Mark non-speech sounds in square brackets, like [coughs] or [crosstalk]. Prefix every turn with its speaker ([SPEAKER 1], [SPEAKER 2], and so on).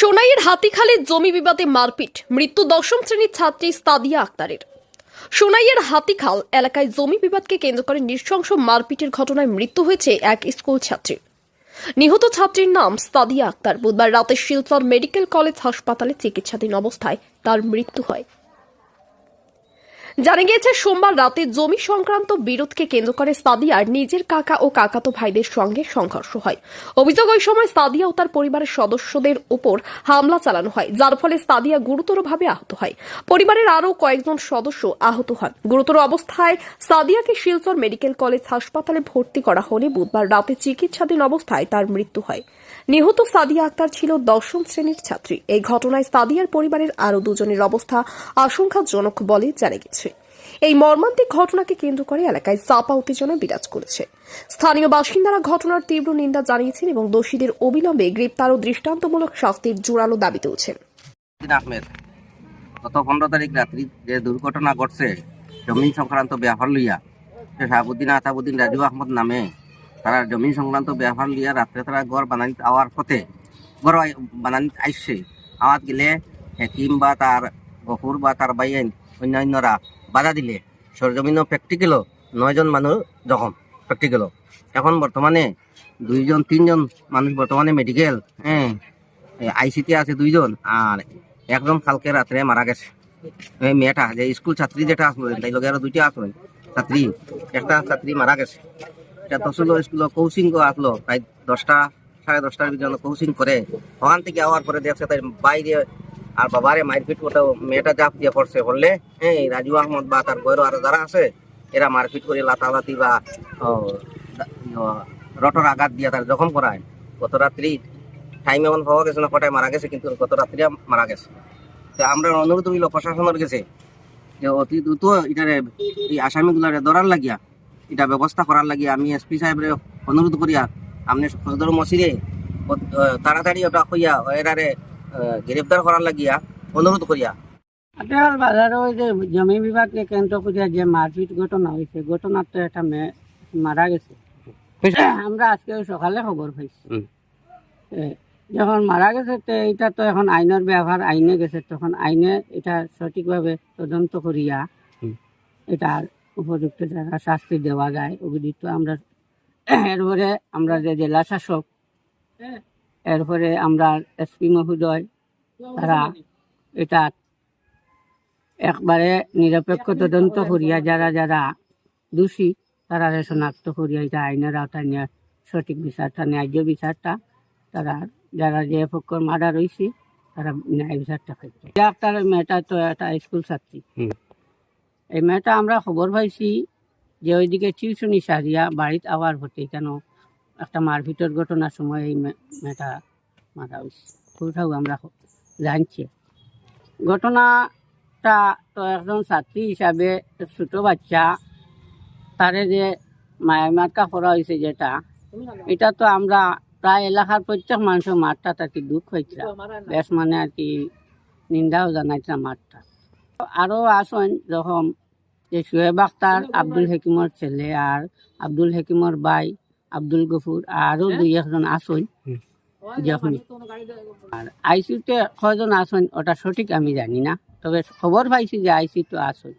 [SPEAKER 1] সোনাইয়ের হাতিখালে জমি বিবাদে মারপিট। মৃত্যু দশম শ্রেণির ছাত্রী স্তাদিয়া আক্তারের। সোনাইয়ের হাতিখাল এলাকায় জমি বিবাদকে কেন্দ্র করে নৃশংস মারপিটের ঘটনায় মৃত্যু হয়েছে এক স্কুল ছাত্রীর নিহত ছাত্রীর নাম স্তাদিয়া আক্তার। বুধবার রাতে শিলচর মেডিকেল কলেজ হাসপাতালে চিকিৎসাধীন অবস্থায় তার মৃত্যু হয়। জানা গিয়েছে, সোমবার রাতে জমি সংক্রান্ত বিরোধকে কেন্দ্র করে সাদিয়ার নিজের কাকা ও কাকাতো ভাইদের সঙ্গে সংঘর্ষ হয়। অভিযোগ ওই সময় সাদিয়া ও তার পরিবারের সদস্যদের উপর হামলা চালানো হয়, যার ফলে সাদিয়া গুরুতরভাবে আহত হয়। পরিবারের আরও কয়েকজন সদস্য আহত হন। গুরুতর অবস্থায় সাদিয়াকে শিলচর মেডিকেল কলেজ হাসপাতালে ভর্তি করা হলে বুধবার রাতে চিকিৎসাধীন অবস্থায় তার মৃত্যু হয়। নিহত সাদিয়া আক্তার ছিল দশম শ্রেণির ছাত্রী। এই ঘটনায় সাদিয়ার পরিবারের আরও দুজনের অবস্থা আশঙ্কাজনক বলে জানা গেছে। এই মর্মান্তিক ঘটনাকে কেন্দ্র করে এলাকায় চাপা উত্তেজনা বিরাজ করেছে। স্থানীয় বাসিন্দারা ঘটনার তীব্র নিন্দা জানিয়েছেন এবং দোষীদের অবিলম্বে গ্রেপ্তার ও দৃষ্টান্তমূলক শাস্তির জোরালো দাবি তুলছেন।
[SPEAKER 2] গত পনেরো তারিখ রাত্রি যে দুর্ঘটনা ঘটছে, জমিন সংক্রান্ত ব্যাপার লইয়া শাহাবুদ্দিন আতাবুদ্দিন রাজু আহমদ নামে তারা জমিন সংক্রান্ত ব্যাপার লইয়া রাত্রে তারা গড় বানানি আওয়ার পথে গড় বানানি আইসছে আওয়াত গেলে হেকিম বা তার গফুর বা তার বাইন অন্যান্যরা বাধা দিলে। সরজমিনও প্র্যাকটিক্যালও নয়জন মানুষ জখম। প্র্যাকটিক্যালও এখন বর্তমানে দুইজন, তিনজন মানুষ বর্তমানে মেডিকেল হ্যাঁ আইসিতে আছে দুইজন আর একজন কালকে রাত্রে মারা গেছে। এই মেয়েটা যে স্কুল ছাত্রী যেটা আসলো তাই লগে আরও দুইটা আসলো ছাত্রী একটা ছাত্রী মারা গেছে। এটা তসল স্কুল কোচিং আসলো, প্রায় দশটা, সাড়ে দশটার জন্য কোচিং করে। ওখান থেকে আওয়ার পরে দেখছে তাই বাইরে আর বাবারে মারপিট করতে মেয়েটা জাপ দিয়ে পড়ছে বললে হ্যাঁ রাজু আহমদ বা তার বইরও আরও যারা আছে, এরা মারপিট করে লাতালাতি বা রটর আঘাত দিয়ে তার জখম করায়। গত রাত্রি টাইম এমন পাওয়া গেছে না, কটায় মারা গেছে, কিন্তু গত রাত্রি মারা গেছে। তো আমরা অনুরোধ হইল প্রশাসনের গেছে যে অতি দ্রুত এটারে, এই আসামিগুলারে ধরার লাগিয়া এটা ব্যবস্থা করার লাগিয়া আমি এসপি সাহেবের অনুরোধ করিয়া আপনি সদর মসিরে তাড়াতাড়ি ওটা হইয়া এরারে গ্রেফতার করার লাগিয়া অনুরোধ করিয়া।
[SPEAKER 3] আপনার বাজারে ওই যে জমি বিভাগকে কেন্দ্র করে যে মারপিট ঘটনা হয়েছে ঘটনার তো একটা মেয়ে মারা গেছে। [coughs] আমরা আজকে সকালে খবর পাইছি। যখন মারা গেছে তো এটা তো এখন আইনের ব্যবহার আইনে গেছে তখন আইনে এটা সঠিকভাবে তদন্ত করিয়া। এটার উপযুক্ত যারা শাস্তি দেওয়া যায় অভিযুক্ত আমরা [clears throat] এরপরে আমরা যে জেলা শাসক এরপরে আমরা এসপি মহোদয় তারা এটা একবারে নিরপেক্ষ তদন্ত করিয়া যারা যারা দোষী তারা শনাক্ত করিয়া এটা আইনের আওতায় নিয়ে সঠিক বিচারটা ন্যায্য বিচারটা তারা যারা যে পক্ষর মার্ডার হয়েছে তারা ন্যায় বিচারটা পাইছে ডাক্তার মেয়েটা তো একটা স্কুল ছাত্রী। এই মেয়েটা আমরা খবর পাইছি যে ওইদিকে টিউশনি সারিয়া বাড়িতে আওয়ার হতে কেন? একটা মারপিটের ঘটনার সময় এই মে- মেয়েটা মারা হয়েছে কোথাও আমরা জানছি। ঘটনাটা তো একজন ছাত্রী হিসাবে ছোট বাচ্চা তারে যে মায়ের মায়ামার্কা করা হয়েছে যেটা এটা তো আমরা প্রায় এলাকার প্রত্যেক মানুষের মাঠটা আর কি দুঃখ হয়েছিল বেশ মানে আর কি নিন্দাও জানাইছিলাম মাঠটা আরও আসন যখন যে সোহেব আখতার আব্দুল হেকিমর ছেলে আর আব্দুল হেকিমর ভাই আব্দুল গফুর আরও দুই একজন আসেন। যখন আর আইসিউতে কয়জন আসেন ওটা সঠিক আমি জানি না তবে খবর পাইছি যে আইসি তো আসেন।